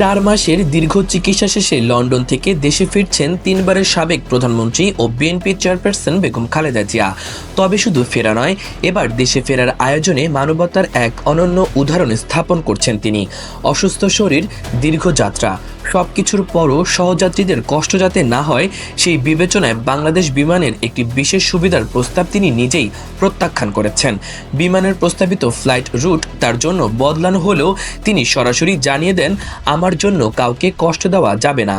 চার মাসের দীর্ঘ চিকিৎসা শেষে লন্ডন থেকে দেশে ফিরছেন তিনবারের সাবেক প্রধানমন্ত্রী ও বিএনপি চেয়ারপারসন বেগম খালেদা জিয়া। তবে শুধু ফেরা নয়, এবার দেশে ফেরার আয়োজনে মানবতার এক অনন্য উদাহরণ স্থাপন করছেন তিনি। অসুস্থ শরীর, দীর্ঘ যাত্রা। সব কিছুর পরও সহযাত্রীদের কষ্ট যাতে না হয়, সেই বিবেচনায় বাংলাদেশ বিমানের একটি বিশেষ সুবিধার প্রস্তাব তিনি নিজেই প্রত্যাখ্যান করেছেন। বিমানের প্রস্তাবিত ফ্লাইট রুট তার জন্য বদলানো হলেও তিনি সরাসরি জানিয়ে দেন, আমার জন্য কাউকে কষ্ট দেওয়া যাবে না।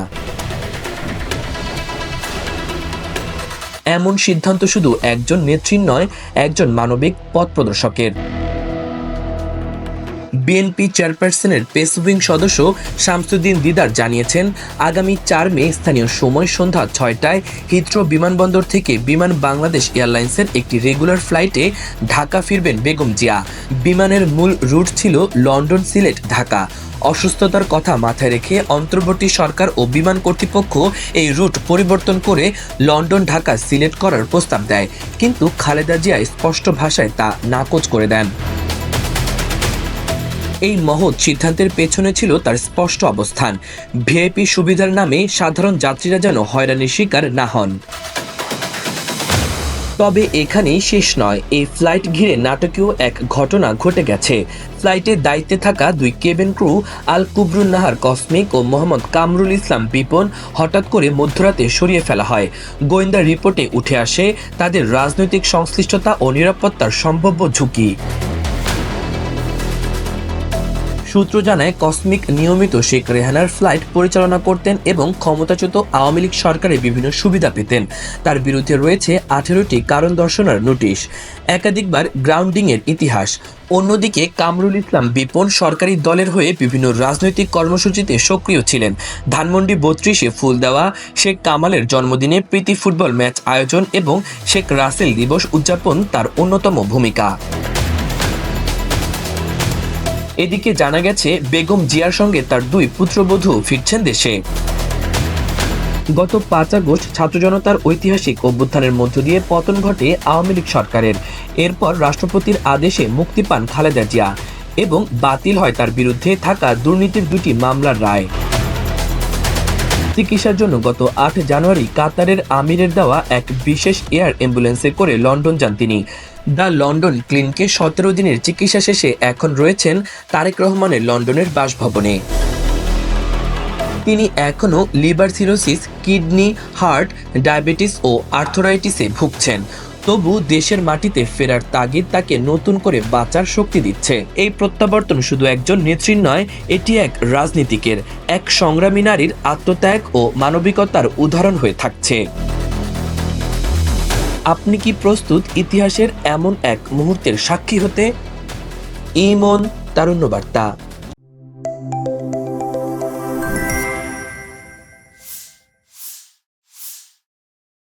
এমন সিদ্ধান্ত শুধু একজন নেত্রীর নয়, একজন মানবিক পথ প্রদর্শকের। বিএনপি চেয়ারপারসনের পেস উইং সদস্য শামসুদ্দিন দিদার জানিয়েছেন, আগামী চার মে স্থানীয় সময় সন্ধ্যা ছয়টায় হিথ্রো বিমানবন্দর থেকে বিমান বাংলাদেশ এয়ারলাইন্সের একটি রেগুলার ফ্লাইটে ঢাকা ফিরবেন বেগম জিয়া। বিমানের মূল রুট ছিল লন্ডন সিলেট, ঢাকা। অসুস্থতার কথা মাথায় রেখে অন্তর্বর্তী সরকার ও বিমান কর্তৃপক্ষ এই রুট পরিবর্তন করে লন্ডন, ঢাকা সিলেট করার প্রস্তাব দেয়। কিন্তু খালেদা জিয়া স্পষ্ট ভাষায় তা নাকচ করে দেন। এই মহৎ সিদ্ধান্তের পেছনে ছিল তার স্পষ্ট অবস্থান। ভিআইপি সুবিধার নামে সাধারণ যাত্রীরা যেন হয়রানির শিকার না হন। তবে এখানেই শেষ নয়, এই ফ্লাইট ঘিরে নাটকীয় এক ঘটনা ঘটে গেছে। ফ্লাইটের দায়িত্বে থাকা দুই cabin crew, Al Kubrun Nahar cosmic ও মোহাম্মদ কামরুল ইসলাম বিপন হঠাৎ করে মধ্যরাতে সরিয়ে ফেলা হয়। গোয়েন্দা রিপোর্টে উঠে আসে, তাদের রাজনৈতিক সংশ্লিষ্টতা ও নিরাপত্তার সম্ভাব্য ঝুঁকি। সূত্র জানায়, কসমিক নিয়মিত শেখ রেহানার ফ্লাইট পরিচালনা করতেন এবং ক্ষমতাচ্যুত আওয়ামী লীগ সরকারের বিভিন্ন সুবিধা পেতেন। তার বিরুদ্ধে রয়েছে আঠেরোটি কারণ দর্শনার নোটিশ। একাধিকবার গ্রাউন্ডিংয়ের ইতিহাস। অন্যদিকে, কামরুল ইসলাম বিপন সরকারি দলের হয়ে বিভিন্ন রাজনৈতিক কর্মসূচিতে সক্রিয় ছিলেন। ধানমন্ডি বত্রিশে ফুল দেওয়া শেখ কামালের জন্মদিনে প্রীতি ফুটবল ম্যাচ আয়োজন এবং শেখ রাসেল দিবস উদযাপন তার অন্যতম ভূমিকা। এদিকে জানা গেছে, বেগম জিয়ার সঙ্গে তার দুই পুত্রবধূ ফিরছেন দেশে। গত পাঁচ আগস্ট ছাত্র জনতার ঐতিহাসিক অভ্যুত্থানের মধ্য দিয়ে পতন ঘটে আওয়ামী লীগ সরকারের। এরপর রাষ্ট্রপতির আদেশে মুক্তি পান খালেদা জিয়া এবং বাতিল হয় তার বিরুদ্ধে থাকা দুর্নীতির দুটি মামলার রায়। চিকিৎসার জন্য গত আট জানুয়ারি কাতারের আমিরের দেওয়া এক বিশেষ এয়ার অ্যাম্বুলেন্সে করে লন্ডন যান তিনি। দ্য লন্ডন ক্লিনকে সতেরো দিনের চিকিৎসা শেষে এখন রয়েছেন তারেক রহমানের লন্ডনের বাসভবনে। তিনি এখনও liver cirrhosis kidney, heart, diabetes ও আর্থোরাইটিসে ভুগছেন। তবু দেশের মাটিতে ফেরার তাগিদ তাকে নতুন করে বাঁচার শক্তি দিচ্ছে। এই প্রত্যাবর্তন শুধু একজন নেত্রীর নয়, এটি এক রাজনীতিকের, এক সংগ্রামী নারীর আত্মত্যাগ ও মানবিকতার উদাহরণ হয়ে থাকছে। আপনি কি প্রস্তুত ইতিহাসের এমন এক মুহূর্তের সাক্ষী হতে? ইমন তারুণ্য বার্তা